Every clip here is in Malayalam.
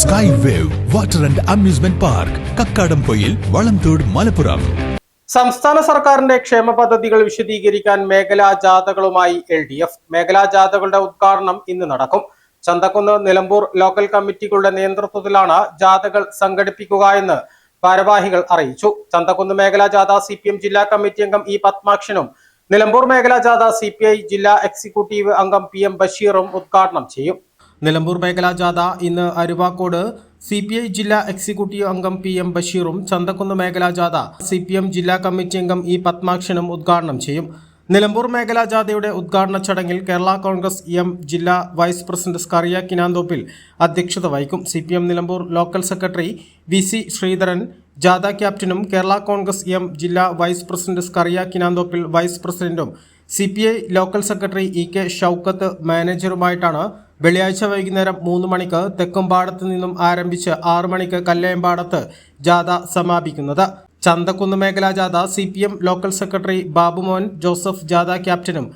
Sky wave water and amusement park Kakkadampoyil Valamthode Malappuram സംസ്ഥാന സർക്കാരിന്റെ ക്ഷേമ പദ്ധതികൾ വിശദീകരിക്കാൻ മേഖലാ ജാഥകളുമായി എൽ ഡി എഫ്. മേഖലാ ജാഥകളുടെ ഉദ്ഘാടനം ഇന്ന് നടക്കും. ചന്തക്കുന്ന് നിലമ്പൂർ ലോക്കൽ കമ്മിറ്റികളുടെ നേതൃത്വത്തിലാണ് ജാഥകൾ സംഘടിപ്പിക്കുക എന്ന് ഭാരവാഹികൾ അറിയിച്ചു. ചന്തക്കുന്ന് മേഖലാ ജാഥ സി പി എം ജില്ലാ കമ്മിറ്റി അംഗം ഇ പത്മാക്ഷനും നിലമ്പൂർ മേഖലാ ജാഥ സി പി ഐ ജില്ലാ എക്സിക്യൂട്ടീവ് അംഗം പി എം ബഷീറും ഉദ്ഘാടനം ചെയ്യും. നിലമ്പൂർ മേഖലാ ജാഥ ഇന്ന് അരുവാക്കോട് സി പി ഐ ജില്ലാ എക്സിക്യൂട്ടീവ് അംഗം പി എം ബഷീറും ചന്തക്കുന്ന് മേഖലാ ജാഥ സി പി എം ജില്ലാ കമ്മിറ്റി അംഗം ഇ പത്മാക്ഷനും ഉദ്ഘാടനം ചെയ്യും. നിലമ്പൂർ മേഖലാ ജാഥയുടെ ഉദ്ഘാടന ചടങ്ങിൽ കേരള കോൺഗ്രസ് എം ജില്ലാ വൈസ് പ്രസിഡന്റ് സ്കറിയ കിനാന്തോപ്പിൽ അധ്യക്ഷത വഹിക്കും. C P M Nilambur local secretary V C Sreedharan ജാഥ ക്യാപ്റ്റനും കേരള കോൺഗ്രസ് എം ജില്ലാ vice president Skaria Kinanthoppil vice പ്രസിഡന്റും C P I local secretary E K Shoukath മാനേജറുമായിട്ടാണ് വെള്ളിയാഴ്ച വൈകുന്നേരം മൂന്ന് മണിക്ക് തെക്കുംപാടത്ത് നിന്നും ആരംഭിച്ച് ആറു മണിക്ക് കല്ലയമ്പാടത്ത് ജാഥ സമാപിക്കുന്നത്. ചന്തക്കുന്ന് മേഖലാ ജാഥ C P M local secretary Babumon Joseph ജാഥ ക്യാപ്റ്റനും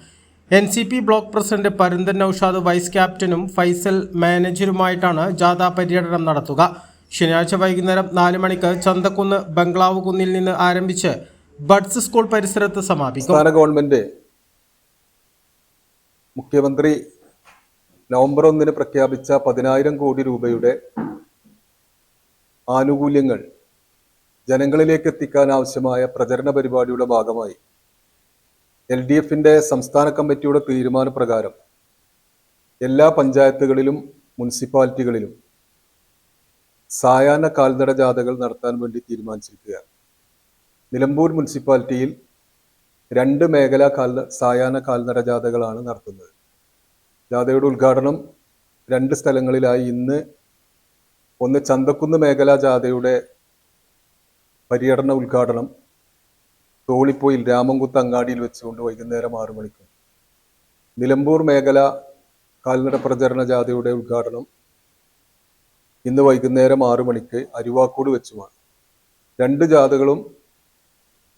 N C P block president Parunthan Noushad vice ക്യാപ്റ്റനും ഫൈസൽ മാനേജരുമായിട്ടാണ് ജാഥ പര്യടനം നടത്തുക. ശനിയാഴ്ച വൈകുന്നേരം നാല് മണിക്ക് ചന്തക്കുന്ന് ബംഗ്ലാവ് കുന്നിൽ നിന്ന് ആരംഭിച്ച് ബഡ്സ് സ്കൂൾ പരിസരത്ത് സമാപിക്കും. ഗവൺമെന്റ് മുഖ്യമന്ത്രി നവംബർ ഒന്നിന് പ്രഖ്യാപിച്ച പതിനായിരം കോടി രൂപയുടെ ആനുകൂല്യങ്ങൾ ജനങ്ങളിലേക്ക് എത്തിക്കാൻ ആവശ്യമായ പ്രചരണ പരിപാടിയുടെ ഭാഗമായി എൽ ഡി എഫിന്റെ സംസ്ഥാന കമ്മിറ്റിയുടെ തീരുമാനപ്രകാരം എല്ലാ പഞ്ചായത്തുകളിലും മുനിസിപ്പാലിറ്റികളിലും സായാഹ്ന കാൽനട ജാഥകൾ നടത്താൻ വേണ്ടി തീരുമാനിച്ചിരിക്കുകയാണ്. നിലമ്പൂർ മുനിസിപ്പാലിറ്റിയിൽ രണ്ട് മേഖലാ കാൽ സായാഹ്ന കാൽനട ജാഥകളാണ് നടത്തുന്നത്. ജാഥയുടെ ഉദ്ഘാടനം രണ്ട് സ്ഥലങ്ങളിലായി ഇന്ന് ഒന്ന് ചന്തക്കുന്ന് മേഖലാ ജാഥയുടെ പര്യടന ഉദ്ഘാടനം തോളിപ്പോയിൽ രാമൻകുത്ത് അങ്ങാടിയിൽ വെച്ചുകൊണ്ട് വൈകുന്നേരം ആറു മണിക്ക്. നിലമ്പൂർ മേഖല കാൽനട പ്രചരണ ജാഥയുടെ ഉദ്ഘാടനം ഇന്ന് വൈകുന്നേരം ആറു മണിക്ക് അരുവാക്കോട് വെച്ചുമാണ്. രണ്ട് ജാഥകളും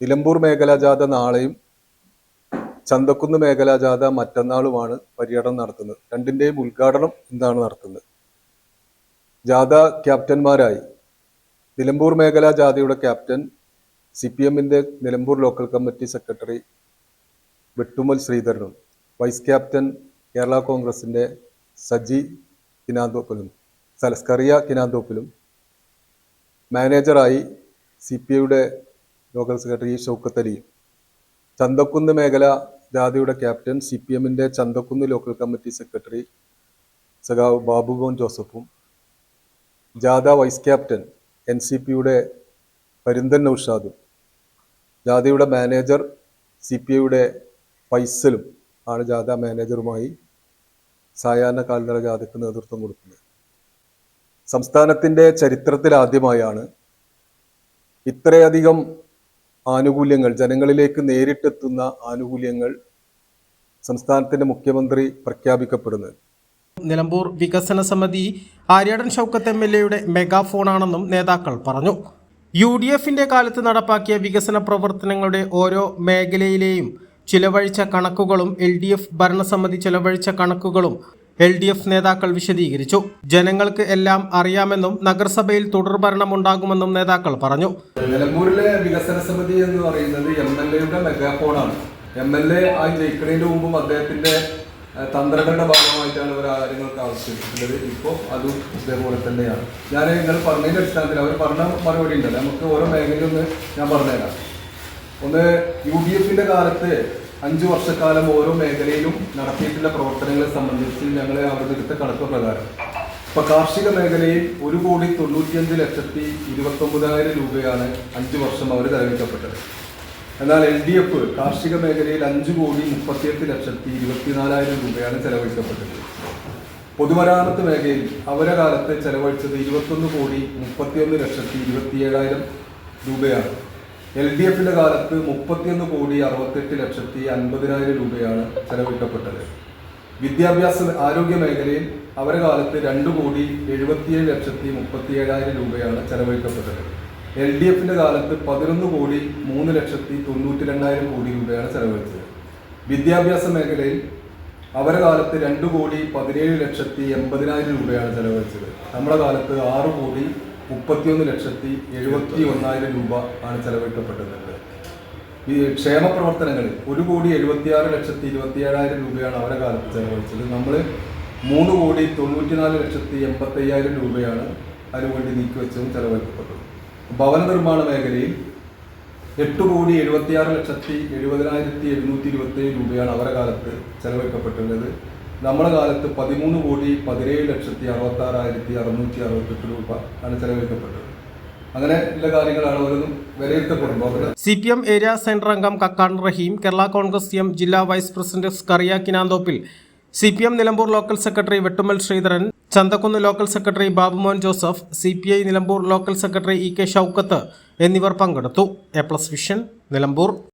നിലമ്പൂർ മേഖലാ ജാഥ നാളെയും ചന്തക്കുന്ന് മേഖലാ ജാഥ മറ്റന്നാളുമാണ് പര്യടനം നടത്തുന്നത്. രണ്ടിന്റെയും ഉദ്ഘാടനം എന്താണ് നടത്തുന്നത്. ജാഥ ക്യാപ്റ്റന്മാരായി. നിലമ്പൂർ മേഖലാ ജാഥയുടെ ക്യാപ്റ്റൻ സി പി എമ്മിന്റെ Nilambur local committee secretary Vettumal ശ്രീധരനും vice captain Kerala കോൺഗ്രസിന്റെ സജി കിനാന്തോപ്പിലും സലസ്കറിയ കിനാന്തോപ്പിലും മാനേജറായി സി പി ഐയുടെ ലോക്കൽ സെക്രട്ടറി ഷൗക്കത്ത് അലിയും ചന്തക്കുന്ന് മേഖല ജാഥയുടെ ക്യാപ്റ്റൻ സി പി എമ്മിന്റെ ചന്തക്കുന്ന് ലോക്കൽ കമ്മിറ്റി സെക്രട്ടറി സഖാവ് ബാബുഗോൻ ജോസഫും ജാഥ വൈസ് ക്യാപ്റ്റൻ എൻ സി പിയുടെ പരുന്തൻ നൌഷാദും ജാഥയുടെ മാനേജർ സി പി ഐയുടെ ഫൈസലും ആണ് ജാഥ മാനേജറുമായി സായാഹ്ന കാൽനട ജാഥയ്ക്ക് നേതൃത്വം കൊടുക്കുന്നത്. സംസ്ഥാനത്തിന്റെ ചരിത്രത്തിലാദ്യമായാണ് ഇത്രയധികം ആനുകൂല്യങ്ങൾ ജനങ്ങളിലേക്ക് നേരിട്ടെത്തുന്ന ആനുകൂല്യങ്ങൾ സംസ്ഥാനത്തിന്റെ മുഖ്യമന്ത്രി പ്രഖ്യാപിക്കപ്പെടുന്നത് നിലമ്പൂർ വികസന സമിതി ആര്യാടൻ ഷൗക്കത്ത് എം എൽ എയുടെ മെഗാഫോണാണെന്നും നേതാക്കൾ പറഞ്ഞു. യു ഡി എഫിന്റെ കാലത്ത് നടപ്പാക്കിയ വികസന പ്രവർത്തനങ്ങളുടെ ഓരോ മേഖലയിലെയും ചിലവഴിച്ച കണക്കുകളും എൽ ഡി എഫ് ഭരണസമിതി ചിലവഴിച്ച കണക്കുകളും എൽ ഡി എഫ് നേതാക്കൾ വിശദീകരിച്ചു. ജനങ്ങൾക്ക് എല്ലാം അറിയാമെന്നും നഗരസഭയിൽ തുടർഭരണം ഉണ്ടാകുമെന്നും നേതാക്കൾ പറഞ്ഞു. നിലമ്പൂരിലെ വികസന സമിതി എന്ന് പറയുന്നത് എം എൽ എയുടെ മെഗാഫോണാണ്. എം എൽ എ ആയി ജയിക്കുന്നതിന് മുമ്പും അദ്ദേഹത്തിന്റെ തന്ത്രങ്ങളുടെ ഭാഗമായിട്ടാണ് ഇവർ കാര്യങ്ങൾക്ക് ആവശ്യപ്പെട്ടത്. ഇപ്പോൾ അതും ഇതേപോലെ തന്നെയാണ്. ഞാൻ നിങ്ങൾ പറഞ്ഞതിന്റെ അടിസ്ഥാനത്തിൽ അവർ പറഞ്ഞ മറുപടി ഉണ്ടല്ലോ. നമുക്ക് ഓരോ മേഖലയിൽ ഒന്ന് ഞാൻ പറഞ്ഞുതരാം. ഒന്ന് യു ഡി എഫിന്റെ കാലത്ത് അഞ്ചു വർഷക്കാലം ഓരോ മേഖലയിലും നടത്തിയിട്ടുള്ള പ്രവർത്തനങ്ങളെ സംബന്ധിച്ച് ഞങ്ങളെ അവതരിത്ത കണക്ക് പ്രകാരം. ഇപ്പൊ കാർഷിക മേഖലയിൽ ഒരു കോടി തൊണ്ണൂറ്റിയഞ്ച് ലക്ഷത്തി ഇരുപത്തി ഒമ്പതിനായിരം രൂപയാണ് അഞ്ചു വർഷം അവർ ചെലവഴിക്കപ്പെട്ടത്. എന്നാൽ എൽ ഡി എഫ് കാർഷിക മേഖലയിൽ അഞ്ചു കോടി മുപ്പത്തിയെട്ട് ലക്ഷത്തി ഇരുപത്തിനാലായിരം രൂപയാണ് ചെലവഴിക്കപ്പെട്ടത്. പൊതുമരാമത്ത് മേഖലയിൽ അവരെ കാലത്ത് ചെലവഴിച്ചത് ഇരുപത്തൊന്ന് കോടി മുപ്പത്തിയൊന്ന് ലക്ഷത്തി ഇരുപത്തിയേഴായിരം രൂപയാണ്. എൽ ഡി എഫിന്റെ കാലത്ത് മുപ്പത്തിയൊന്ന് കോടി അറുപത്തെട്ട് ലക്ഷത്തി അൻപതിനായിരം രൂപയാണ് ചെലവിട്ടപ്പെട്ടത്. വിദ്യാഭ്യാസ ആരോഗ്യ മേഖലയിൽ അവരുടെ കാലത്ത് രണ്ട് കോടി എഴുപത്തിയേഴ് ലക്ഷത്തി മുപ്പത്തിയേഴായിരം രൂപയാണ് ചെലവഴിക്കപ്പെട്ടത്. എൽ ഡി എഫിന്റെ കാലത്ത് പതിനൊന്ന് കോടി മൂന്ന് ലക്ഷത്തി തൊണ്ണൂറ്റി രണ്ടായിരം കോടി രൂപയാണ് ചെലവഴിച്ചത്. വിദ്യാഭ്യാസ മേഖലയിൽ അവരുടെ കാലത്ത് രണ്ട് കോടി പതിനേഴ് ലക്ഷത്തി എൺപതിനായിരം രൂപയാണ് ചെലവഴിച്ചത്. നമ്മുടെ കാലത്ത് ആറ് കോടി മുപ്പത്തിയൊന്ന് ലക്ഷത്തി എഴുപത്തി ഒന്നായിരം രൂപ ആണ് ചെലവഴിക്കപ്പെട്ടിട്ടുണ്ട് ഈ ക്ഷേമ പ്രവർത്തനങ്ങളിൽ ഒരു കോടി എഴുപത്തിയാറ് ലക്ഷത്തി ഇരുപത്തി ഏഴായിരം രൂപയാണ് അവരെ കാലത്ത് ചെലവഴിച്ചത്. നമ്മൾ മൂന്ന് കോടി തൊണ്ണൂറ്റിനാല് ലക്ഷത്തി എൺപത്തി അയ്യായിരം രൂപയാണ് അതിനുവേണ്ടി നീക്കിവെച്ചതും ചെലവഴിക്കപ്പെട്ടത്. ഭവന നിർമ്മാണ മേഖലയിൽ എട്ട് കോടി എഴുപത്തിയാറ് ലക്ഷത്തി എഴുപതിനായിരത്തി എഴുന്നൂറ്റി ഇരുപത്തി രൂപയാണ് അവരെ കാലത്ത് ചെലവഴിക്കപ്പെട്ടുള്ളത് നമ്മുടെ കാലത്ത് പതിമൂന്ന് കോടി പതിനേഴ് ലക്ഷത്തി അറുപത്തി ആറായിരത്തി അറുന്നൂറ്റി അറുപത്തെട്ട് രൂപ ആണ് ചെലവഴിക്കപ്പെട്ടത്. അങ്ങനെ കാര്യങ്ങളാണ് C P M area centre അംഗം കക്കാൻ റഹീം കേരള കോൺഗ്രസ് എം ജില്ലാ vice president Skaria Kinanthoppil C P M Nilambur local secretary Vettumal Sreedharan Chanthakkunnu local secretary Babumon Joseph C P I Nilambur local secretary E K Shoukath എന്നിവർ പങ്കെടുത്തു. A plus vision Nilambur.